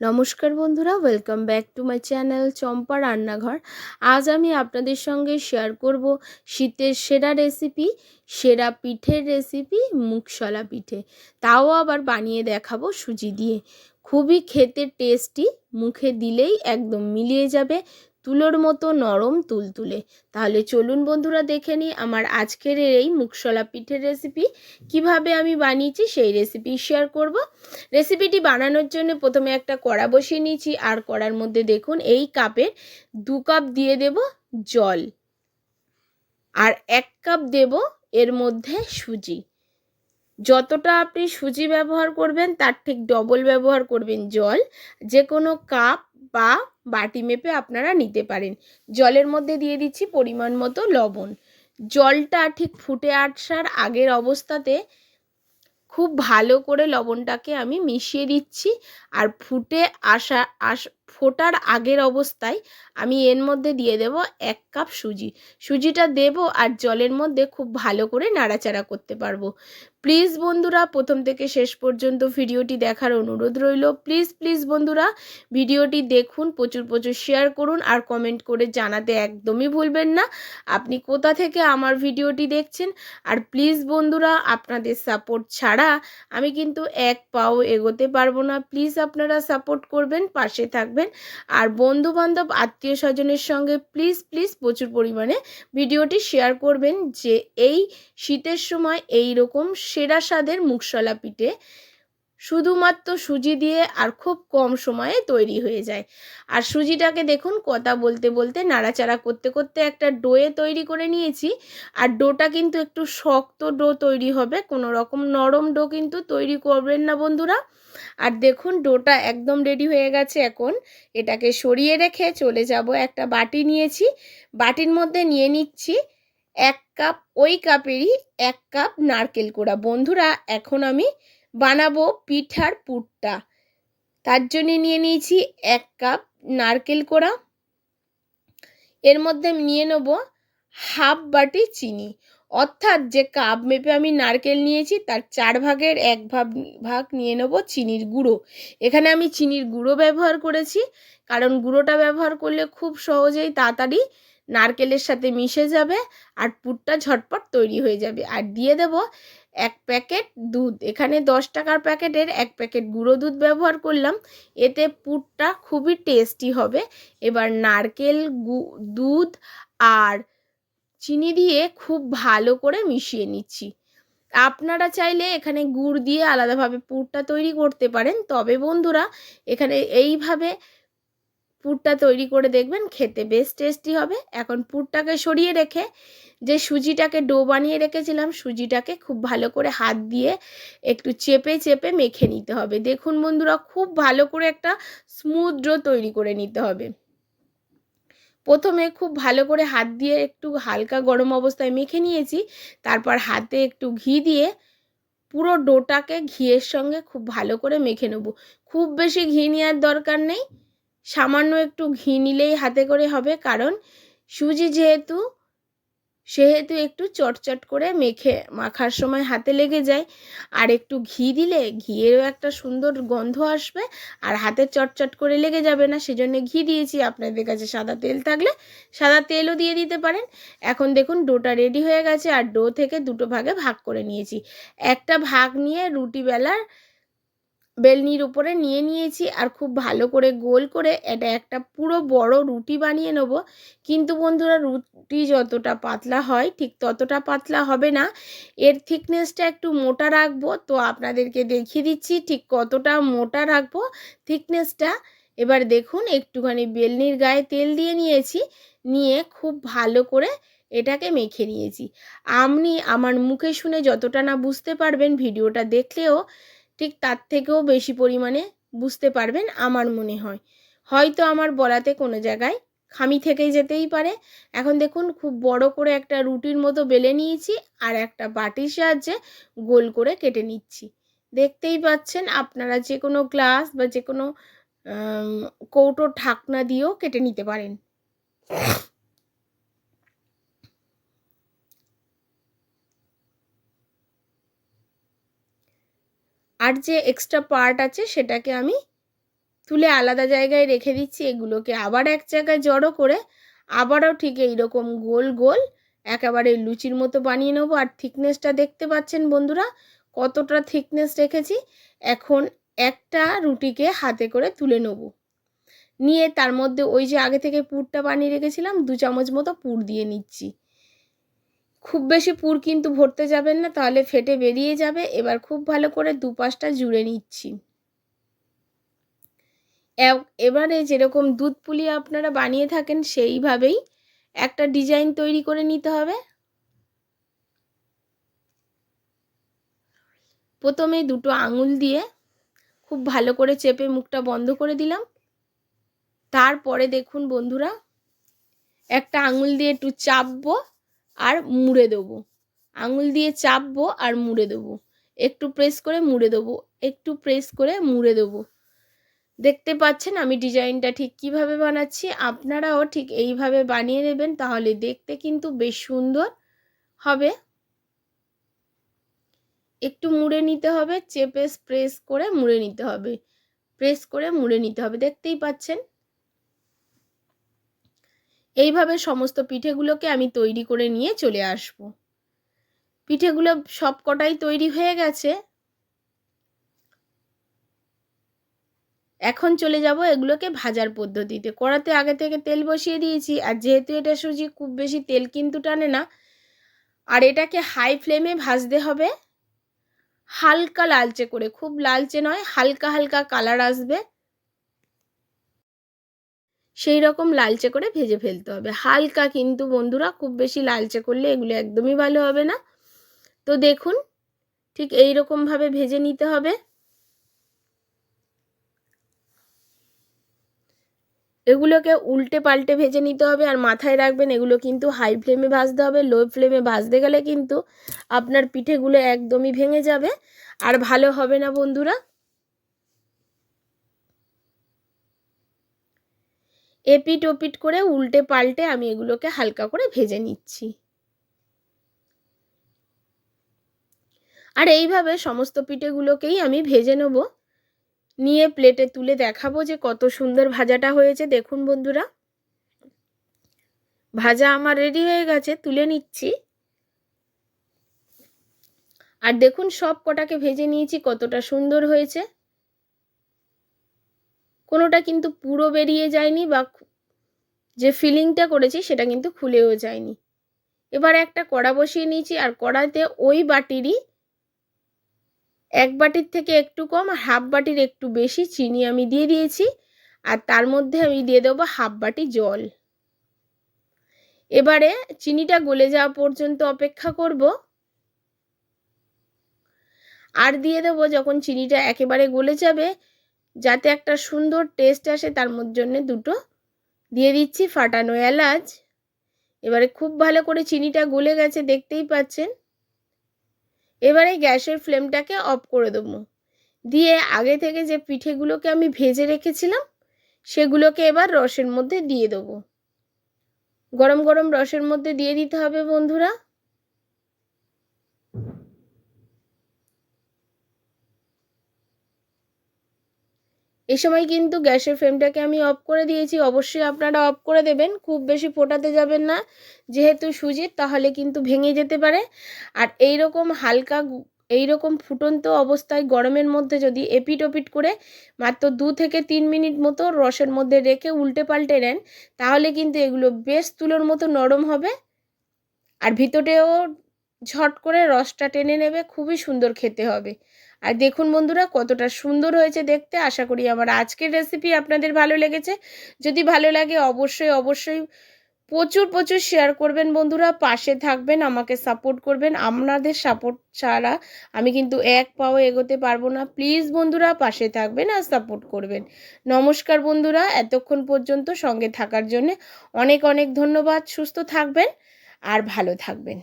নমস্কার বন্ধুরা welcome back to my channel Champa Rannaghar. আজ আমি আপনাদের সঙ্গে শেয়ার করব শীতের সেরা রেসিপি সেরা পিঠের রেসিপি মুখশলা পিঠে। তাও আবার বানিয়ে দেখাবো সুজি দিয়ে। খুবই খেতে টেস্টি মুখে দিলেই একদম মিলিয়ে যাবে, তুলোর মতো নরম তুলতুলে। তাহলে চলুন বন্ধুরা দেখে নিই আমার আজকের এই মুখশলা পিঠের রেসিপি কীভাবে আমি বানিয়েছি সেই রেসিপি শেয়ার করব। রেসিপিটি বানানোর জন্য প্রথমে একটা কড়া বসিয়ে নিয়েছি, আর কড়ার মধ্যে দেখুন এই কাপের দু কাপ দিয়ে দেব জল, আর এক কাপ দেব এর মধ্যে সুজি। যতটা আপনি সুজি ব্যবহার করবেন, তার ঠিক ডবল ব্যবহার করবেন জল। যে কোনো কাপ বা বাটি মেপে আপনারা নিতে পারেন। জলের মধ্যে দিয়ে দিচ্ছি পরিমাণ মতো লবণ। জলটা ঠিক ফুটে আসার আগের অবস্থাতে খুব ভালো করে লবণটাকে আমি মিশিয়ে দিচ্ছি। আর ফুটে আসা, আস ফোটার আগের অবস্থায় আমি এর মধ্যে দিয়ে দেব এক কাপ সুজি। সুজিটা দেব আর জলের মধ্যে খুব ভালো করে নাড়াচাড়া করতে পারব। প্লিজ বন্ধুরা, প্রথম থেকে শেষ পর্যন্ত ভিডিওটি দেখার অনুরোধ রইল। প্লিজ প্লিজ বন্ধুরা, ভিডিওটি দেখুন, প্রচুর প্রচুর শেয়ার করুন আর কমেন্ট করে জানাতে একদমই ভুলবেন না। আপনি কোথা থেকে আমার ভিডিওটি দেখছেন? আর প্লিজ বন্ধুরা, আপনাদের সাপোর্ট ছাড়া আমি কিন্তু এক পাও এগোতে পারব না। প্লিজ আপনারা সাপোর্ট করবেন, পাশে থাকবেন। আর বন্ধু বান্ধব আত্মীয় স্বজনের সঙ্গে প্লিজ প্লিজ প্রচুর পরিমাণে ভিডিওটি শেয়ার করবেন যে এই শীতের সময় এই রকম সেরা স্বাদের মুখশলা পিঠে শুধুমাত্র সুজি দিয়ে আর খুব কম সময়ে তৈরি হয়ে যায়। আর সুজিটাকে দেখুন, কথা বলতে বলতে, নাড়াচাড়া করতে করতে একটা ডোয়ে তৈরি করে নিয়েছি। আর ডোটা কিন্তু একটু শক্ত ডো তৈরি হবে, কোনো রকম নরম ডো কিন্তু তৈরি করবেন না বন্ধুরা। আর দেখুন, ডোটা একদম রেডি হয়ে গেছে এখন। এটাকে সরিয়ে রেখে চলে যাব একটা বাটি নিয়েছি। বাটির মধ্যে নিয়ে নিচ্ছি এক কাপ, ওই কাপেরই এক কাপ নারকেল কোড়া। বন্ধুরা, এখন আমি বানাবো পিঠার পুরটা। তার জন্যে নিয়ে নিয়েছি এক কাপ নারকেল কোড়া। এর মধ্যে নিয়ে নেব হাফ বাটি চিনি। অর্থাৎ যে কাপ মেপে আমি নারকেল নিয়েছি, তার চার ভাগের এক ভাগ ভাগ নিয়ে নেব চিনির গুঁড়ো। এখানে আমি চিনির গুঁড়ো ব্যবহার করেছি, কারণ গুঁড়োটা ব্যবহার করলে খুব সহজেই তাড়াতাড়ি নারকেলের সাথে মিশে যাবে আর পুরটা ঝটপট তৈরি হয়ে যাবে। আর দিয়ে দেব এক প্যাকেট দুধ। এখানে দশ টাকার প্যাকেটের এক প্যাকেট গুঁড়ো দুধ ব্যবহার করলাম। এতে পুরটা খুবই টেস্টি হবে। এবার নারকেল দুধ আর চিনি দিয়ে খুব ভালো করে মিশিয়ে নিচ্ছি। আপনারা চাইলে এখানে গুড় দিয়ে আলাদাভাবে পুরটা তৈরি করতে পারেন। তবে বন্ধুরা, এখানে এইভাবে পুরটা তৈরি করে দেখবেন, খেতে বেশ টেস্টি হবে। এখন পুরটাকে সরিয়ে রেখে যে সুজিটাকে ডো বানিয়ে রেখেছিলাম, সুজিটাকে খুব ভালো করে হাত দিয়ে একটু চেপে চেপে মেখে নিতে হবে। দেখুন বন্ধুরা, খুব ভালো করে একটা স্মুথ ডো তৈরি করে নিতে হবে। প্রথমে খুব ভালো করে হাত দিয়ে একটু হালকা গরম অবস্থায় মেখে নিয়েছি। তারপর হাতে একটু ঘি দিয়ে পুরো ডোটাকে ঘিয়ের সঙ্গে খুব ভালো করে মেখে নেব। খুব বেশি ঘি নেওয়ার দরকার নেই। সামান্য একটু ঘি নিলেই হাতে করে হবে। কারণ সুজি যেহেতু, সেহেতু একটু চটচট করে মেখে, মাখার সময় হাতে লেগে যায়। আর একটু ঘি দিলে ঘিয়েরও একটা সুন্দর গন্ধ আসবে। আর হাতে চটচট করে লেগে যাবে না, সেজন্য ঘি দিয়েছি। আপনাদের কাছে সাদা তেল থাকলে সাদা তেলও দিয়ে দিতে পারেন। এখন দেখুন, ডোটা রেডি হয়ে গেছে। আর ডো থেকে দুটো ভাগে ভাগ করে নিয়েছি। একটা ভাগ নিয়ে রুটি বেলার বেলনির উপরে নিয়ে নিয়েছি আর খুব ভালো করে গোল করে এটা একটা পুরো বড় রুটি বানিয়ে নেব। কিন্তু বন্ধুরা, রুটি যতটা পাতলা হয়, ঠিক ততটা পাতলা হবে না। এর থিকনেসটা একটু মোটা রাখব। তো আপনাদেরকে দেখিয়ে দিচ্ছি ঠিক কতটা মোটা রাখব থিকনেসটা। এবার দেখুন, একটুখানি বেলনির গায়ে তেল দিয়ে নিয়েছি। নিয়ে খুব ভালো করে এটাকে মেখে নিয়েছি। আপনি আমার মুখে শুনে যতটা না বুঝতে পারবেন ভিডিওটা দেখলেও ঠিক তার থেকেও বেশি পরিমাণে বুঝতে পারবেন আমার মনে হয়। হয়তো আমার বলাতে কোনো জায়গায় খামি থেকেই যেতেই পারে। এখন দেখুন খুব বড় করে একটা রুটির মতো বেলে নিয়েছি আর একটা বাটির সাহায্যে গোল করে কেটে নিচ্ছি। দেখতেই পাচ্ছেন আপনারা যে কোনো গ্লাস বা যে কোনো কৌটো ঢাকনা দিয়েও কেটে নিতে পারেন। আর যে এক্সট্রা পার্ট আছে সেটাকে আমি তুলে আলাদা জায়গায় রেখে দিচ্ছি, এগুলোকে আবার এক জায়গায় জড়ো করে আবারও ঠিক এইরকম গোল গোল একেবারে লুচির মতো বানিয়ে নেব। আর থিকনেসটা দেখতে পাচ্ছেন বন্ধুরা, কতটা থিকনেস রেখেছি। এখন একটা রুটিকে হাতে করে তুলে নেব। নিয়ে তার মধ্যে ওই যে আগে থেকে পুরটা বানিয়ে রেখেছিলাম, দু চামচ মতো পুর দিয়ে নিচ্ছি। খুব বেশি পুর কিন্তু ভরতে যাবেন না, তাহলে ফেটে বেরিয়ে যাবে। এবার খুব ভালো করে দুপাশটা জুড়ে নিচ্ছি। এবারে যেরকম দুধ পুলি আপনারা বানিয়ে থাকেন, সেইভাবেই একটা ডিজাইন তৈরি করে নিতে হবে। প্রথমে দুটো আঙুল দিয়ে খুব ভালো করে চেপে মুখটা বন্ধ করে দিলাম। তারপরে দেখুন বন্ধুরা, একটা আঙুল দিয়ে একটু চাপবো। আর মুড়ে দেবো। আঙুল দিয়ে চাপবো আর মুড়ে দেবো। একটু প্রেস করে মুড়ে দেবো। একটু প্রেস করে মুড়ে দেবো। দেখতে পাচ্ছেন আমি ডিজাইনটা ঠিক কীভাবে বানাচ্ছি? আপনারাও ঠিক এইভাবে বানিয়ে নেবেন, তাহলে দেখতে কিন্তু বেশ সুন্দর হবে। একটু মুড়ে নিতে হবে, চেপে প্রেস করে মুড়ে নিতে হবে। প্রেস করে মুড়ে নিতে হবে। দেখতেই পাচ্ছেন? এইভাবে সমস্ত পিঠেগুলোকে আমি তৈরি করে নিয়ে চলে আসব। পিঠেগুলো সব কটাই তৈরি হয়ে গেছে। এখন চলে যাব এগুলোকে ভাজার পদ্ধতিতে। কড়াতে আগে থেকে তেল বসিয়ে দিয়েছি, আর যেহেতু এটা সুজি, খুব বেশি তেল কিন্তু টানে না। আর এটাকে হাই ফ্লেমে ভাজতে হবে। হালকা লালচে করে, খুব লালচে নয়, হালকা হালকা কালার আসবে। সেই রকম লালচে করে ভেজে ফেলতে হবে। হালকা কিন্তু বন্ধুরা, খুব বেশি লালচে করলে এগুলো একদমই ভালো হবে না। তো দেখুন, ঠিক এই রকমভাবে ভেজে নিতে হবে। এগুলোকে উল্টে পাল্টে ভেজে নিতে হবে আর মাথায় রাখবেন, এগুলো কিন্তু হাই ফ্লেমে ভাজতে হবে। লো ফ্লেমে ভাজতে গেলে কিন্তু আপনার পিঠেগুলো একদমই ভেঙে যাবে। আর ভালো হবে না বন্ধুরা। এপিট ওপিট করে উল্টে পাল্টে আমি এগুলোকে হালকা করে ভেজে নিচ্ছি। আর এইভাবে সমস্ত পিঠেগুলোকেই আমি ভেজে নেব। নিয়ে প্লেটে তুলে দেখাবো যে কত সুন্দর ভাজাটা হয়েছে। দেখুন বন্ধুরা, ভাজা আমার রেডি হয়ে গেছে, তুলে নিচ্ছি। আর দেখুন সব কটাকে ভেজে নিয়েছি, কতটা সুন্দর হয়েছে। কোনোটা কিন্তু পুরো বেরিয়ে যায়নি বা যে ফিলিংটা করেছি সেটা কিন্তু খুলেও যায়নি। এবার একটা কড়া বসিয়ে নিয়েছি আর কড়াতে ওই বাটিরই এক বাটির থেকে একটু কম আর হাফ বাটির একটু বেশি চিনি আমি দিয়ে দিয়েছি আর তার মধ্যে আমি দিয়ে দেবো হাফ বাটি জল। এবারে চিনিটা গলে যাওয়া পর্যন্ত অপেক্ষা করব। আর দিয়ে দেবো যখন চিনিটা একেবারে গলে যাবে যাতে একটা সুন্দর টেস্ট আসে, তার জন্য দুটো দিয়ে দিচ্ছি ফাটানো এলাচ। এবারে খুব ভালো করে চিনিটা গলে গেছে, দেখতেই পাচ্ছেন। এবারে গ্যাসের ফ্লেমটাকে অফ করে দেবো। দিয়ে আগে থেকে যে পিঠেগুলোকে আমি ভেজে রেখেছিলাম, সেগুলোকে এবার রসের মধ্যে দিয়ে দেবো। গরম গরম রসের মধ্যে দিয়ে দিতে হবে বন্ধুরা। এই সময় কিন্তু গ্যাসের ফ্লেমটাকে আমি অফ করে দিয়েছি। অবশ্যই আপনারা অফ করে দেবেন, খুব বেশি ফোটাতে যাবেন না। যেহেতু সুজির, তাহলে কিন্তু ভেঙে যেতে পারে। আর এই রকম হালকা এই রকম ফুটন্ত অবস্থায় গরমের মধ্যে যদি এপিট ওপিট করে মাত্র দু থেকে তিন মিনিট মতো রসের মধ্যে রেখে উল্টে পাল্টে নেন, তাহলে কিন্তু এগুলো বেশ তুলোর মতো নরম হবে। আর ভিতরেও ঝট করে রসটা টেনে নেবে, খুবই সুন্দর খেতে হবে। আর দেখুন বন্ধুরা, কতটা সুন্দর হয়েছে দেখতে। আশা করি আমার আজকের রেসিপি আপনাদের ভালো লেগেছে। যদি ভালো লাগে অবশ্যই অবশ্যই প্রচুর প্রচুর শেয়ার করবেন বন্ধুরা। পাশে থাকবেন, আমাকে সাপোর্ট করবেন। আপনাদের সাপোর্ট ছাড়া আমি কিন্তু এক পাও এগোতে পারব না। প্লিজ বন্ধুরা, পাশে থাকবেন আর সাপোর্ট করবেন। নমস্কার বন্ধুরা, এতক্ষণ পর্যন্ত সঙ্গে থাকার জন্য অনেক অনেক ধন্যবাদ। সুস্থ থাকবেন আর ভালো থাকবেন।